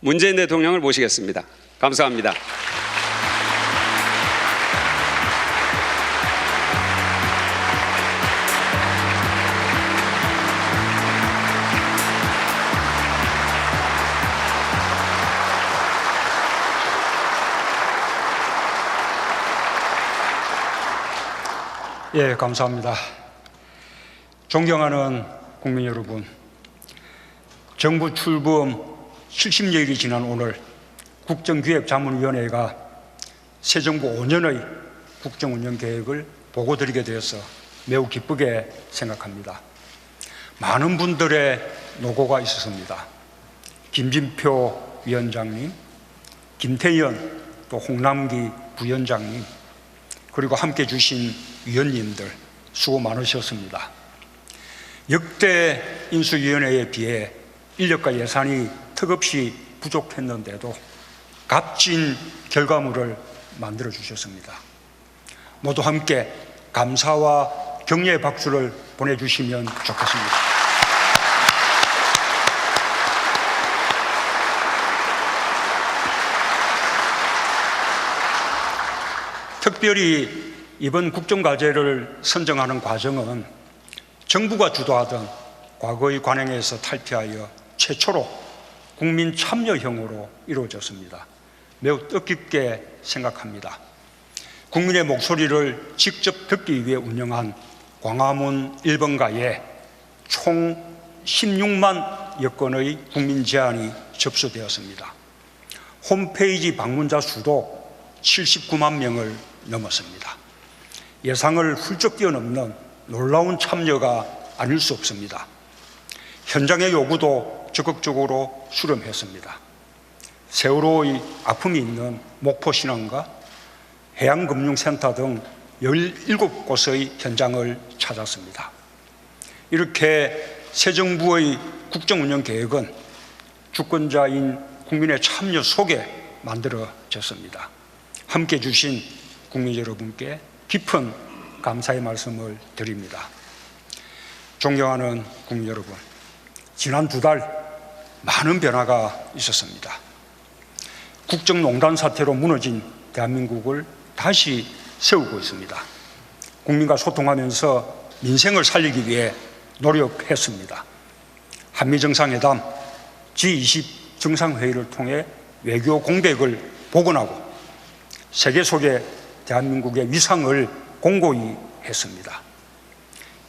문재인 대통령을 모시겠습니다. 감사합니다. 예, 감사합니다. 존경하는 국민 여러분, 정부 출범 70여일이 지난 오늘 국정기획자문위원회가 새 정부 5년의 국정운영 계획을 보고 드리게 되어서 매우 기쁘게 생각합니다. 많은 분들의 노고가 있었습니다. 김진표 위원장님, 김태현 또 홍남기 부위원장님, 그리고 함께 주신 위원님들 수고 많으셨습니다. 역대 인수위원회에 비해 인력과 예산이 턱없이 부족했는데도 값진 결과물을 만들어 주셨습니다. 모두 함께 감사와 격려의 박수를 보내주시면 좋겠습니다. 특별히 이번 국정과제를 선정하는 과정은 정부가 주도하던 과거의 관행에서 탈피하여 최초로 국민 참여형으로 이루어졌습니다. 매우 뜻깊게 생각합니다. 국민의 목소리를 직접 듣기 위해 운영한 광화문 1번가에 총 16만 여건의 국민 제안이 접수되었습니다. 홈페이지 방문자 수도 79만 명을 넘었습니다. 예상을 훌쩍 뛰어넘는 놀라운 참여가 아닐 수 없습니다. 현장의 요구도 적극적으로 수렴했습니다. 세월호의 아픔이 있는 목포신항과 해양금융센터 등 17곳의 현장을 찾았습니다. 이렇게 새 정부의 국정운영 계획은 주권자인 국민의 참여 속에 만들어졌습니다. 함께 주신 국민 여러분께 깊은 감사의 말씀을 드립니다. 존경하는 국민 여러분, 지난 두 달 많은 변화가 있었습니다. 국정농단 사태로 무너진 대한민국을 다시 세우고 있습니다. 국민과 소통하면서 민생을 살리기 위해 노력했습니다. 한미 정상회담 G20 정상회의를 통해 외교 공백을 복원하고 세계 속에 대한민국의 위상을 공고히 했습니다.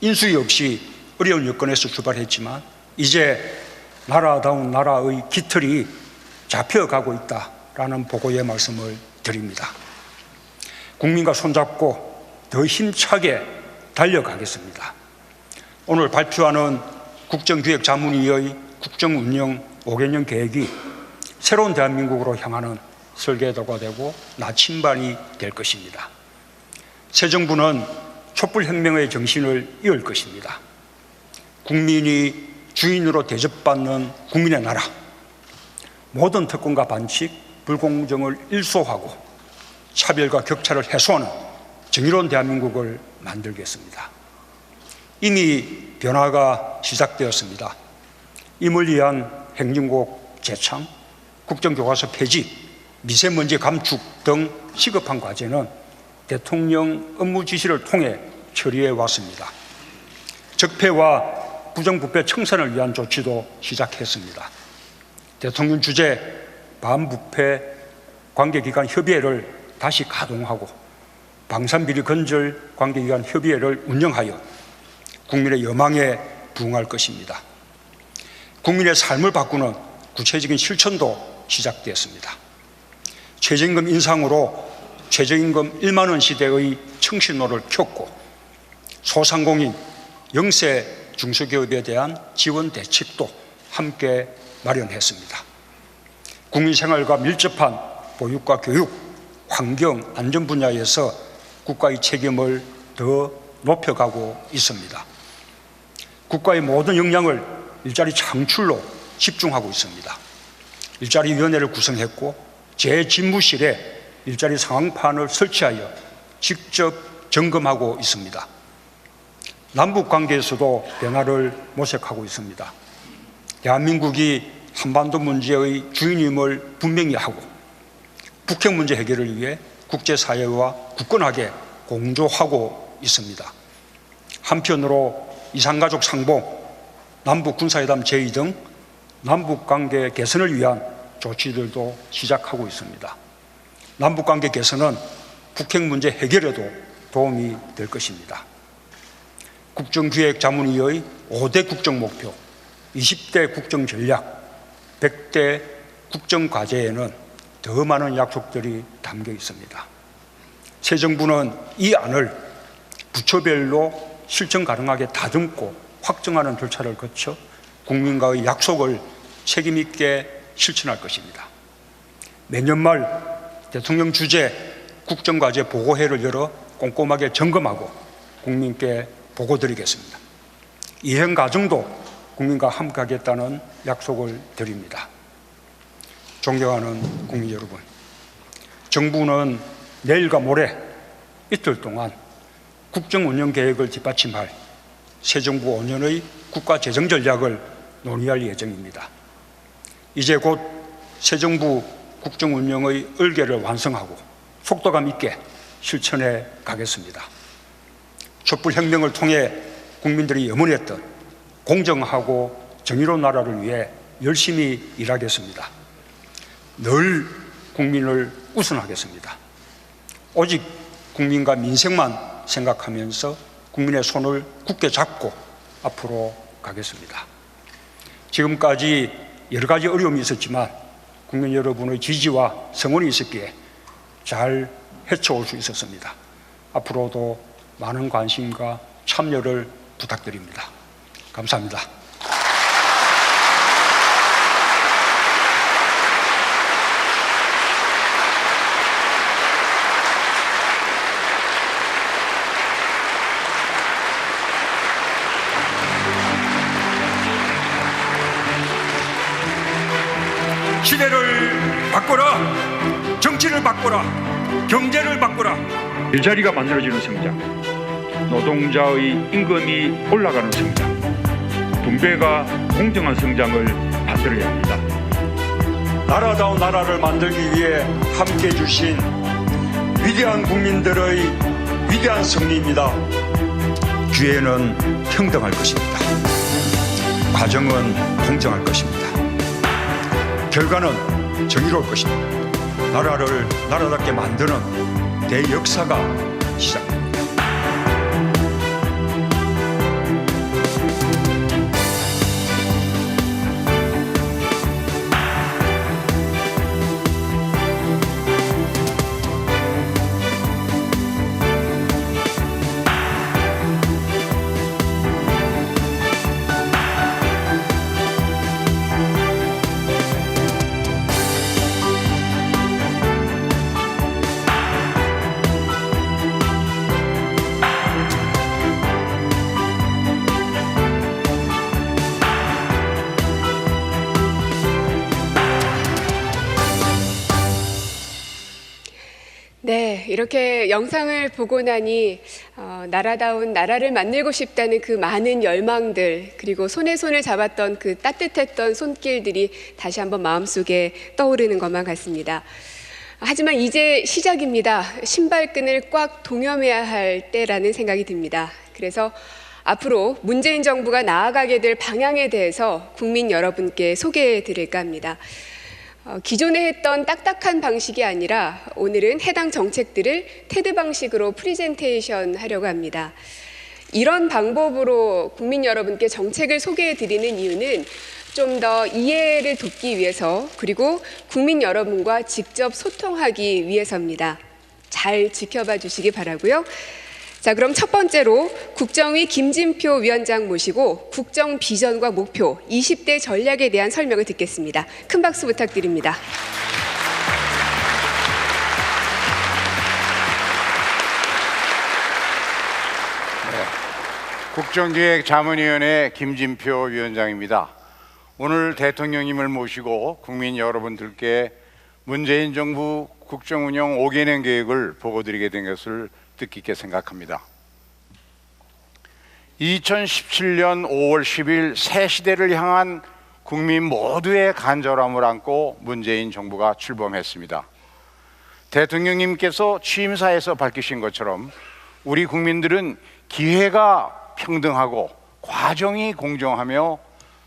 인수위 없이 어려운 여건에서 출발했지만 이제 나라다운 나라의 깃털이 잡혀가고 있다라는 보고의 말씀을 드립니다. 국민과 손잡고 더 힘차게 달려가겠습니다. 오늘 발표하는 국정기획자문위의 국정운영 5개년 계획이 새로운 대한민국으로 향하는 설계도가 되고 나침반이 될 것입니다. 새 정부는 촛불혁명의 정신을 이을 것입니다. 국민이 주인으로 대접받는 국민의 나라, 모든 특권과 반칙, 불공정을 일소하고 차별과 격차를 해소하는 정의로운 대한민국을 만들겠습니다. 이미 변화가 시작되었습니다. 임을 위한 행정국 재창, 국정교과서 폐지, 미세먼지 감축 등 시급한 과제는 대통령 업무 지시를 통해 처리해 왔습니다. 적폐와 부정부패 청산을 위한 조치도 시작했습니다. 대통령 주재 반부패 관계기관 협의회를 다시 가동하고 방산비리 건절 관계기관 협의회를 운영하여 국민의 여망에 부응할 것입니다. 국민의 삶을 바꾸는 구체적인 실천도 시작되었습니다. 최저임금 인상으로 최저임금 1만 원 시대의 청신호를 켰고 소상공인, 영세 중소기업에 대한 지원 대책도 함께 마련했습니다. 국민 생활과 밀접한 보육과 교육, 환경, 안전 분야에서 국가의 책임을 더 높여가고 있습니다. 국가의 모든 역량을 일자리 창출로 집중하고 있습니다. 일자리 위원회를 구성했고 제 집무실에 일자리 상황판을 설치하여 직접 점검하고 있습니다. 남북 관계에서도 변화를 모색하고 있습니다. 대한민국이 한반도 문제의 주인임을 분명히 하고 북핵 문제 해결을 위해 국제사회와 굳건하게 공조하고 있습니다. 한편으로 이산가족 상봉, 남북 군사회담 제의 등 남북 관계 개선을 위한 조치들도 시작하고 있습니다. 남북 관계 개선은 북핵 문제 해결에도 도움이 될 것입니다. 국정기획 자문위의 5대 국정 목표, 20대 국정 전략, 100대 국정 과제에는 더 많은 약속들이 담겨 있습니다. 새 정부는 이 안을 부처별로 실천 가능하게 다듬고 확정하는 절차를 거쳐 국민과의 약속을 책임 있게 실천할 것입니다. 매년 말 대통령 주재 국정과제 보고회를 열어 꼼꼼하게 점검하고 국민께 보고 드리겠습니다. 이행 과정도 국민과 함께 하겠다는 약속을 드립니다. 존경하는 국민 여러분, 정부는 내일과 모레 이틀 동안 국정 운영 계획을 뒷받침할 새 정부 5년의 국가 재정 전략을 논의할 예정입니다. 이제 곧 새 정부 국정 운영의 을개를 완성하고 속도감 있게 실천해 가겠습니다. 촛불 혁명을 통해 국민들이 염원했던 공정하고 정의로운 나라를 위해 열심히 일하겠습니다. 늘 국민을 우선하겠습니다. 오직 국민과 민생만 생각하면서 국민의 손을 굳게 잡고 앞으로 가겠습니다. 지금까지 여러 가지 어려움이 있었지만 국민 여러분의 지지와 성원이 있었기에 잘 헤쳐올 수 있었습니다. 앞으로도 많은 관심과 참여를 부탁드립니다. 감사합니다. 시대를 바꿔라 정치를 바꿔라 경제를 바꿔라 일자리가 만들어지는 성장 노동자의 임금이 올라가는 성장 분배가 공정한 성장을 만들어야 합니다. 나라다운 나라를 만들기 위해 함께 해주신 위대한 국민들의 위대한 승리입니다. 기회는 평등할 것입니다. 과정은 공정할 것입니다. 결과는 정의로울 것입니다. 나라를 나라답게 만드는 대역사가 시작됩니다. 네, 이렇게 영상을 보고 나니 어, 나라다운 나라를 만들고 싶다는 그 많은 열망들 그리고 손에 손을 잡았던 그 따뜻했던 손길들이 다시 한번 마음속에 떠오르는 것만 같습니다. 하지만 이제 시작입니다. 신발끈을 꽉 동여매야 할 때라는 생각이 듭니다. 그래서 앞으로 문재인 정부가 나아가게 될 방향에 대해서 국민 여러분께 소개해 드릴까 합니다. 어, 기존에 했던 딱딱한 방식이 아니라 오늘은 해당 정책들을 테드 방식으로 프리젠테이션 하려고 합니다. 이런 방법으로 국민 여러분께 정책을 소개해 드리는 이유는 좀 더 이해를 돕기 위해서 그리고 국민 여러분과 직접 소통하기 위해서입니다. 잘 지켜봐 주시기 바라고요. 자, 그럼 첫 번째로 국정위 김진표 위원장 모시고 국정 비전과 목표, 20대 전략에 대한 설명을 듣겠습니다. 큰 박수 부탁드립니다. 국정기획자문위원회 김진표 위원장입니다. 오늘 대통령님을 모시고 국민 여러분들께 문재인 정부 국정운영 5개년 계획을 보고드리게 된 것을 뜻깊게 생각합니다. 2017년 5월 10일 새 시대를 향한 국민 모두의 간절함을 안고 문재인 정부가 출범했습니다. 대통령님께서 취임사에서 밝히신 것처럼 우리 국민들은 기회가 평등하고 과정이 공정하며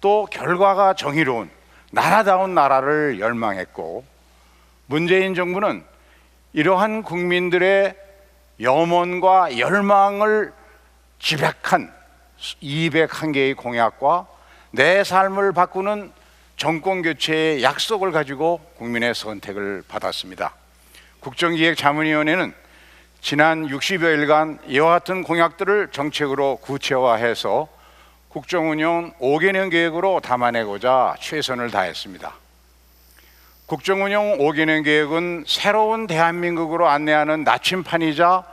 또 결과가 정의로운 나라다운 나라를 열망했고 문재인 정부는 이러한 국민들의 염원과 열망을 지백한 201개의 공약과 내 삶을 바꾸는 정권 교체의 약속을 가지고 국민의 선택을 받았습니다. 국정기획자문위원회는 지난 60여일간 이와 같은 공약들을 정책으로 구체화해서 국정운영 5개년 계획으로 담아내고자 최선을 다했습니다. 국정운영 5개년 계획은 새로운 대한민국으로 안내하는 나침판이자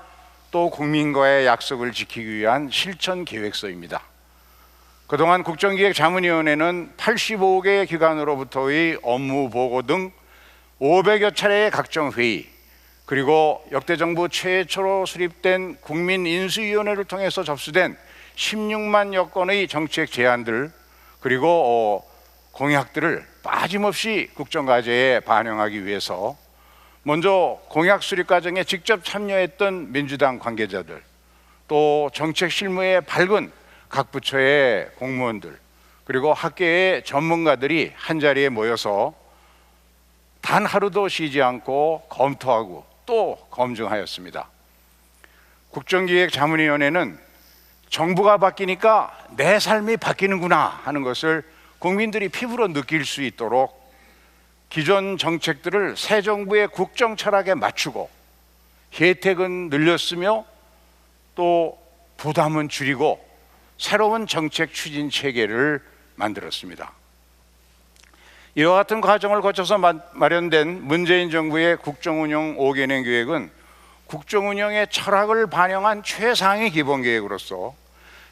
또 국민과의 약속을 지키기 위한 실천 계획서입니다. 그동안 국정기획자문위원회는 85개 기관으로부터의 업무 보고 등 500여 차례의 각종 회의 그리고 역대 정부 최초로 수립된 국민인수위원회를 통해서 접수된 16만여 건의 정책 제안들 그리고 어, 공약들을 빠짐없이 국정과제에 반영하기 위해서 먼저 공약 수립 과정에 직접 참여했던 민주당 관계자들 또 정책 실무에 밝은 각 부처의 공무원들 그리고 학계의 전문가들이 한 자리에 모여서 단 하루도 쉬지 않고 검토하고 또 검증하였습니다. 국정기획 자문위원회는 정부가 바뀌니까 내 삶이 바뀌는구나 하는 것을 국민들이 피부로 느낄 수 있도록 기존 정책들을 새 정부의 국정 철학에 맞추고 혜택은 늘렸으며 또 부담은 줄이고 새로운 정책 추진 체계를 만들었습니다. 이와 같은 과정을 거쳐서 마- 마련된 문재인 정부의 국정운영 5개년 계획은 국정운영의 철학을 반영한 최상의 기본 계획으로서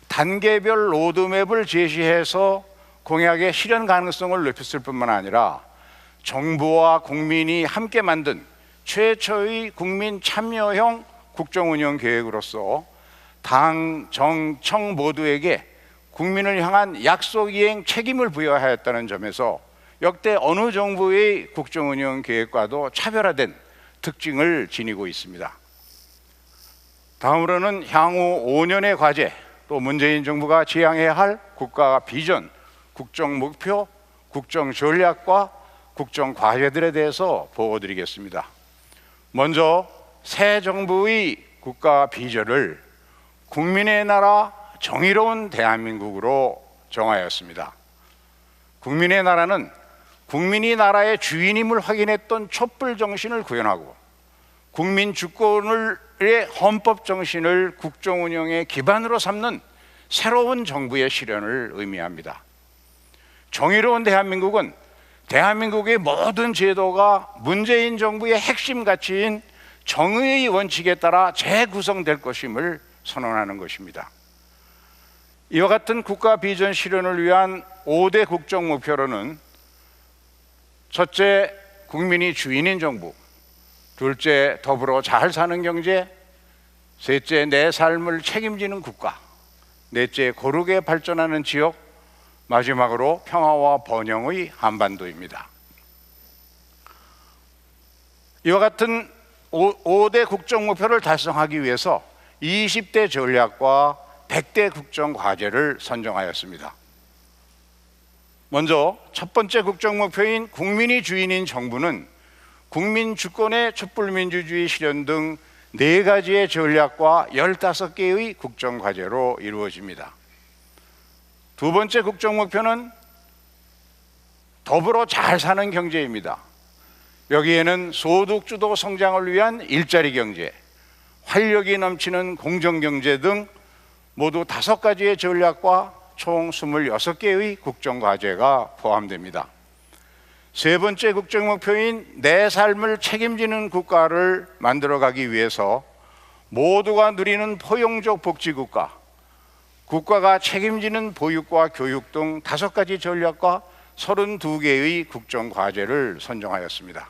단계별 로드맵을 제시해서 공약의 실현 가능성을 높였을 뿐만 아니라 정부와 국민이 함께 만든 최초의 국민 참여형 국정 운영 계획으로서 당, 정, 청 모두에게 국민을 향한 약속 이행 책임을 부여하였다는 점에서 역대 어느 정부의 국정 운영 계획과도 차별화된 특징을 지니고 있습니다. 다음으로는 향후 5년의 과제 또 문재인 정부가 지향해야 할 국가 비전, 국정 목표, 국정 전략과 국정 과제들에 대해서 보고 드리겠습니다. 먼저 새 정부의 국가 비전을 국민의 나라 정의로운 대한민국으로 정하였습니다. 국민의 나라는 국민이 나라의 주인임을 확인했던 촛불 정신을 구현하고 국민 주권의 헌법 정신을 국정 운영의 기반으로 삼는 새로운 정부의 실현을 의미합니다. 정의로운 대한민국은 대한민국의 모든 제도가 문재인 정부의 핵심 가치인 정의의 원칙에 따라 재구성될 것임을 선언하는 것입니다. 이와 같은 국가 비전 실현을 위한 5대 국정 목표로는 첫째, 국민이 주인인 정부. 둘째, 더불어 잘 사는 경제. 셋째, 내 삶을 책임지는 국가. 넷째, 고르게 발전하는 지역. 마지막으로 평화와 번영의 한반도입니다. 이와 같은 5, 대 국정 목표를 달성하기 위해서 20대 전략과 100대 국정 과제를 선정하였습니다. 먼저 첫 번째 국정 목표인 국민이 주인인 정부는 국민 주권의 촛불 민주주의 실현 등네 가지의 전략과 15개의 국정 과제로 이루어집니다. 두 번째 국정 목표는 더불어 잘 사는 경제입니다. 여기에는 소득 주도 성장을 위한 일자리 경제, 활력이 넘치는 공정 경제 등 모두 다섯 가지의 전략과 총 26개의 국정 과제가 포함됩니다. 세 번째 국정 목표인 내 삶을 책임지는 국가를 만들어 가기 위해서 모두가 누리는 포용적 복지 국가, 국가가 책임지는 보육과 교육 등 다섯 가지 전략과 32개의 국정 과제를 선정하였습니다.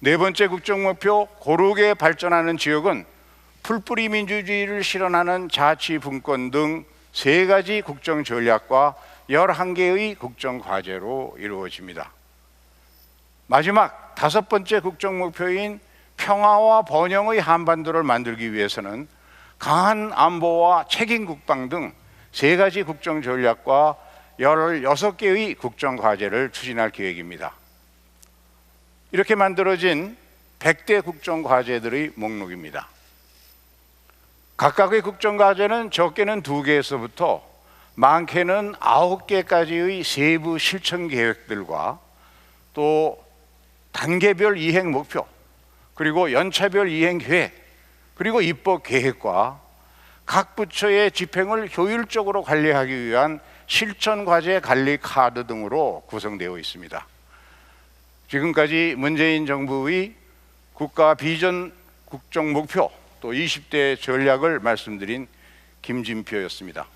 네 번째 국정 목표 고르게 발전하는 지역은 풀뿌리 민주주의를 실현하는 자치 분권 등 세 가지 국정 전략과 11개의 국정 과제로 이루어집니다. 마지막 다섯 번째 국정 목표인 평화와 번영의 한반도를 만들기 위해서는 강한 안보와 책임 국방 등 세 가지 국정 전략과 16개의 국정 과제를 추진할 계획입니다. 이렇게 만들어진 100대 국정 과제들의 목록입니다. 각각의 국정 과제는 적게는 두 개에서부터 많게는 아홉 개까지의 세부 실천 계획들과 또 단계별 이행 목표 그리고 연차별 이행 계획 그리고 입법 계획과 각 부처의 집행을 효율적으로 관리하기 위한 실천 과제 관리 카드 등으로 구성되어 있습니다. 지금까지 문재인 정부의 국가 비전 국정 목표 또 20대 전략을 말씀드린 김진표였습니다.